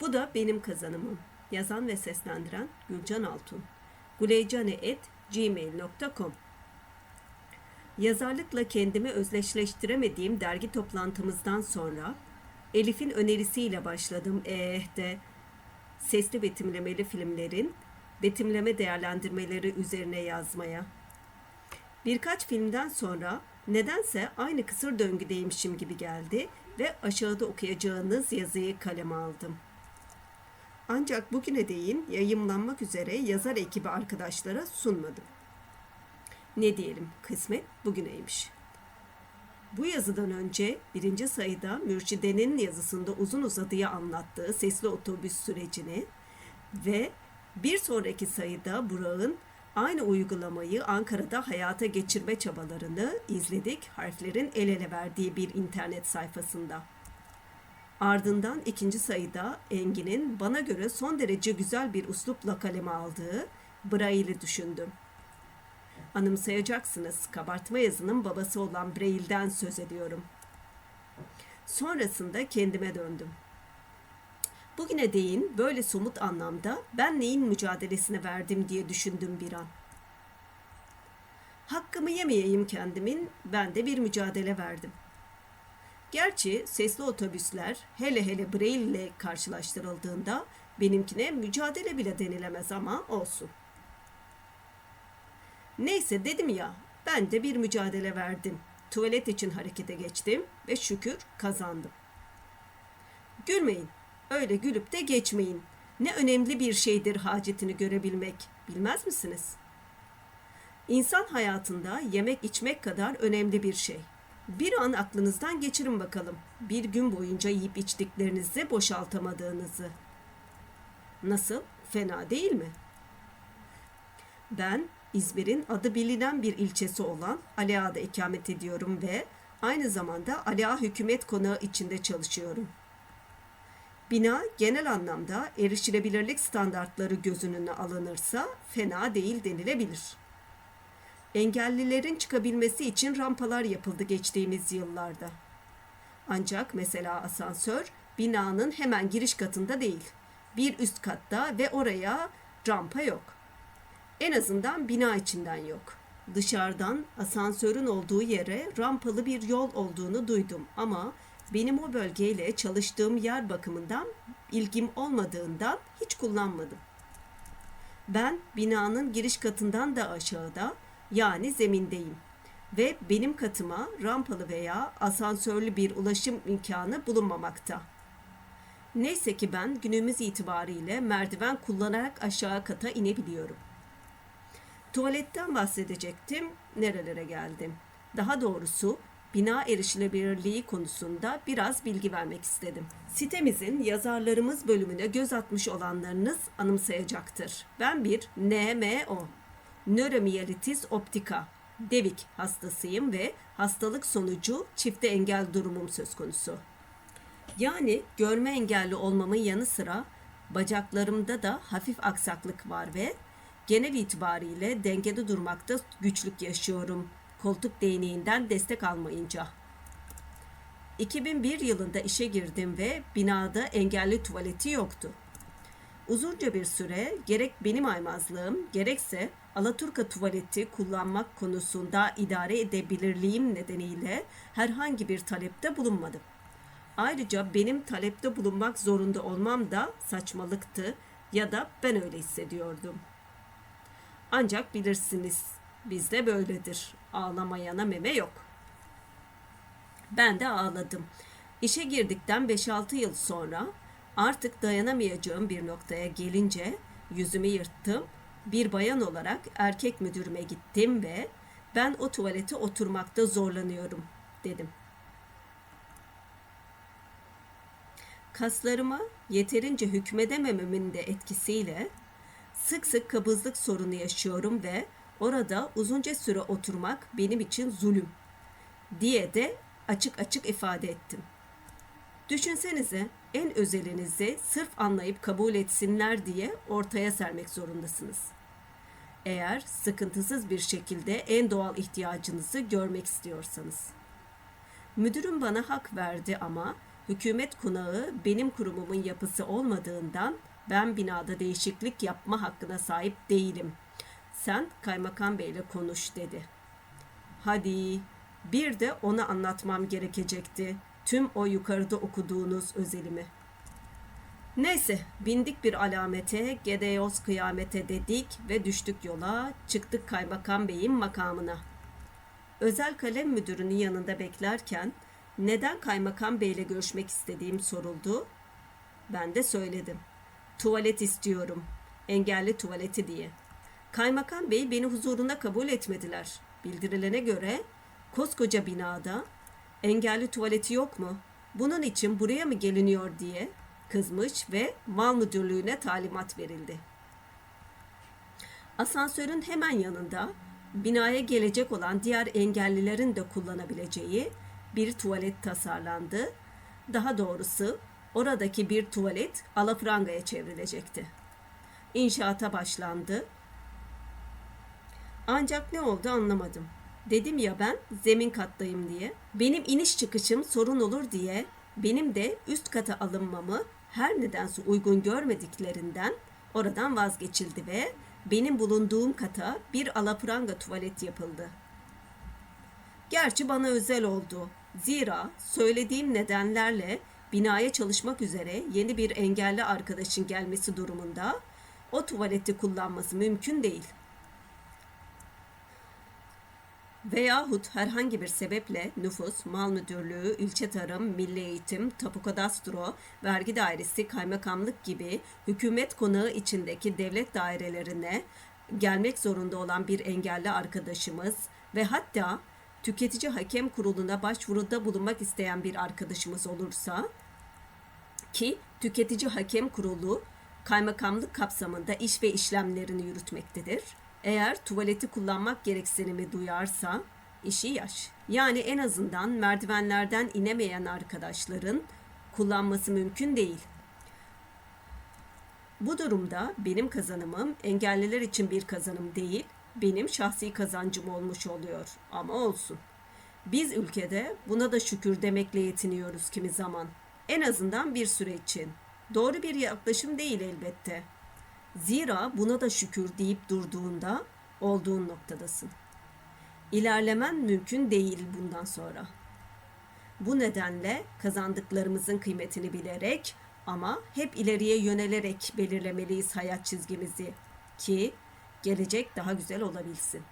Bu da benim kazanımım. Yazan ve seslendiren Gülcan Altun. guleycane.gmail.com Yazarlıkla kendimi özdeşleştiremediğim dergi toplantımızdan sonra Elif'in önerisiyle başladım EEH'de sesli betimlemeli filmlerin betimleme değerlendirmeleri üzerine yazmaya. Birkaç filmden sonra nedense aynı kısır döngüdeymişim gibi geldi ve aşağıda okuyacağınız yazıyı kaleme aldım. Ancak bugüne değin yayımlanmak üzere yazar ekibi arkadaşlara sunmadım. Ne diyelim kısmet bugüneymiş. Bu yazıdan önce birinci sayıda Mürşide'nin yazısında uzun uzadıya anlattığı sesli otobüs sürecini ve bir sonraki sayıda Burak'ın aynı uygulamayı Ankara'da hayata geçirme çabalarını izledik harflerin el ele verdiği bir internet sayfasında. Ardından ikinci sayıda Engin'in bana göre son derece güzel bir uslupla kaleme aldığı Braille'i düşündüm. Anımsayacaksınız kabartma yazının babası olan Braille'den söz ediyorum. Sonrasında kendime döndüm. Bugüne değin böyle somut anlamda ben neyin mücadelesine verdim diye düşündüm bir an. Hakkımı yemeyeyim kendimin, ben de bir mücadele verdim. Gerçi sesli otobüsler hele hele Braille ile karşılaştırıldığında benimkine mücadele bile denilemez ama olsun. Neyse dedim ya, ben de bir mücadele verdim. Tuvalet için harekete geçtim ve şükür kazandım. Gülmeyin, öyle gülüp de geçmeyin. Ne önemli bir şeydir hacetini görebilmek, bilmez misiniz? İnsan hayatında yemek içmek kadar önemli bir şey. Bir an aklınızdan geçirin bakalım. Bir gün boyunca yiyip içtiklerinizi boşaltamadığınızı. Nasıl? Fena değil mi? Ben İzmir'in adı bilinen bir ilçesi olan Aliağa'da ikamet ediyorum ve aynı zamanda Aliağa Hükümet Konağı içinde çalışıyorum. Bina genel anlamda erişilebilirlik standartları göz önüne alınırsa fena değil denilebilir. Engellilerin çıkabilmesi için rampalar yapıldı geçtiğimiz yıllarda. Ancak mesela asansör binanın hemen giriş katında değil. Bir üst katta ve oraya rampa yok. En azından bina içinden yok. Dışarıdan asansörün olduğu yere rampalı bir yol olduğunu duydum ama benim o bölgeyle çalıştığım yer bakımından ilgim olmadığından hiç kullanmadım. Ben binanın giriş katından da aşağıda yani zemindeyim ve benim katıma rampalı veya asansörlü bir ulaşım imkanı bulunmamakta. Neyse ki ben günümüz itibariyle merdiven kullanarak aşağı kata inebiliyorum. Tuvaletten bahsedecektim, nerelere geldim. Daha doğrusu bina erişilebilirliği konusunda biraz bilgi vermek istedim. Sitemizin yazarlarımız bölümüne göz atmış olanlarınız anımsayacaktır. Ben bir NMO, nöromiyelitis optika, devik hastasıyım ve hastalık sonucu çifte engel durumum söz konusu. Yani görme engelli olmamın yanı sıra bacaklarımda da hafif aksaklık var ve genel itibariyle dengede durmakta güçlük yaşıyorum koltuk değneğinden destek almayınca. 2001 yılında işe girdim ve binada engelli tuvaleti yoktu. Uzunca bir süre gerek benim aymazlığım gerekse Alaturka tuvaleti kullanmak konusunda idare edebilirliğim nedeniyle herhangi bir talepte bulunmadım. Ayrıca benim talepte bulunmak zorunda olmam da saçmalıktı ya da ben öyle hissediyordum. Ancak bilirsiniz bizde böyledir. Ağlamayana meme yok. Ben de ağladım. İşe girdikten 5-6 yıl sonra artık dayanamayacağım bir noktaya gelince yüzümü yırttım. Bir bayan olarak erkek müdürüme gittim ve ben o tuvalete oturmakta zorlanıyorum dedim. Kaslarıma yeterince hükmedemememin de etkisiyle sık sık kabızlık sorunu yaşıyorum ve orada uzunca süre oturmak benim için zulüm diye de açık açık ifade ettim. Düşünsenize en özelinizi sırf anlayıp kabul etsinler diye ortaya sermek zorundasınız. Eğer sıkıntısız bir şekilde en doğal ihtiyacınızı görmek istiyorsanız. Müdürüm bana hak verdi ama hükümet konağı benim kurumumun yapısı olmadığından ben binada değişiklik yapma hakkına sahip değilim. Sen kaymakam beyle konuş dedi. Hadi bir de ona anlatmam gerekecekti. Tüm o yukarıda okuduğunuz özelimi. Neyse bindik bir alamete, Gedeos kıyamete dedik ve düştük yola, çıktık kaymakam beyin makamına. Özel kalem müdürünün yanında beklerken neden kaymakam beyle görüşmek istediğim soruldu. Ben de söyledim. Tuvalet istiyorum. Engelli tuvaleti diye. Kaymakam bey beni huzuruna kabul etmediler. Bildirilene göre koskoca binada engelli tuvaleti yok mu? Bunun için buraya mı geliniyor diye kızmış ve mal müdürlüğüne talimat verildi. Asansörün hemen yanında binaya gelecek olan diğer engellilerin de kullanabileceği bir tuvalet tasarlandı. Daha doğrusu oradaki bir tuvalet alafrangaya çevrilecekti. İnşaata başlandı. Ancak ne oldu anlamadım. Dedim ya ben zemin kattayım diye. Benim iniş çıkışım sorun olur diye benim de üst kata alınmamı her nedense uygun görmediklerinden oradan vazgeçildi ve benim bulunduğum kata bir alapranga tuvalet yapıldı. Gerçi bana özel oldu. Zira söylediğim nedenlerle binaya çalışmak üzere yeni bir engelli arkadaşın gelmesi durumunda o tuvaleti kullanması mümkün değil. Veyahut herhangi bir sebeple nüfus, mal müdürlüğü, ilçe tarım, milli eğitim, tapu kadastro, vergi dairesi, kaymakamlık gibi hükümet konağı içindeki devlet dairelerine gelmek zorunda olan bir engelli arkadaşımız ve hatta tüketici hakem kuruluna başvuruda bulunmak isteyen bir arkadaşımız olursa ki tüketici hakem kurulu kaymakamlık kapsamında iş ve işlemlerini yürütmektedir. Eğer tuvaleti kullanmak gereksinimi duyarsa işi yaş. Yani en azından merdivenlerden inemeyen arkadaşların kullanması mümkün değil. Bu durumda benim kazanımım engelliler için bir kazanım değil, benim şahsi kazancım olmuş oluyor. Ama olsun. Biz ülkede buna da şükür demekle yetiniyoruz kimi zaman. En azından bir süre için. Doğru bir yaklaşım değil elbette. Zira buna da şükür deyip durduğunda olduğun noktadasın. İlerlemen mümkün değil bundan sonra. Bu nedenle kazandıklarımızın kıymetini bilerek ama hep ileriye yönelerek belirlemeliyiz hayat çizgimizi ki gelecek daha güzel olabilsin.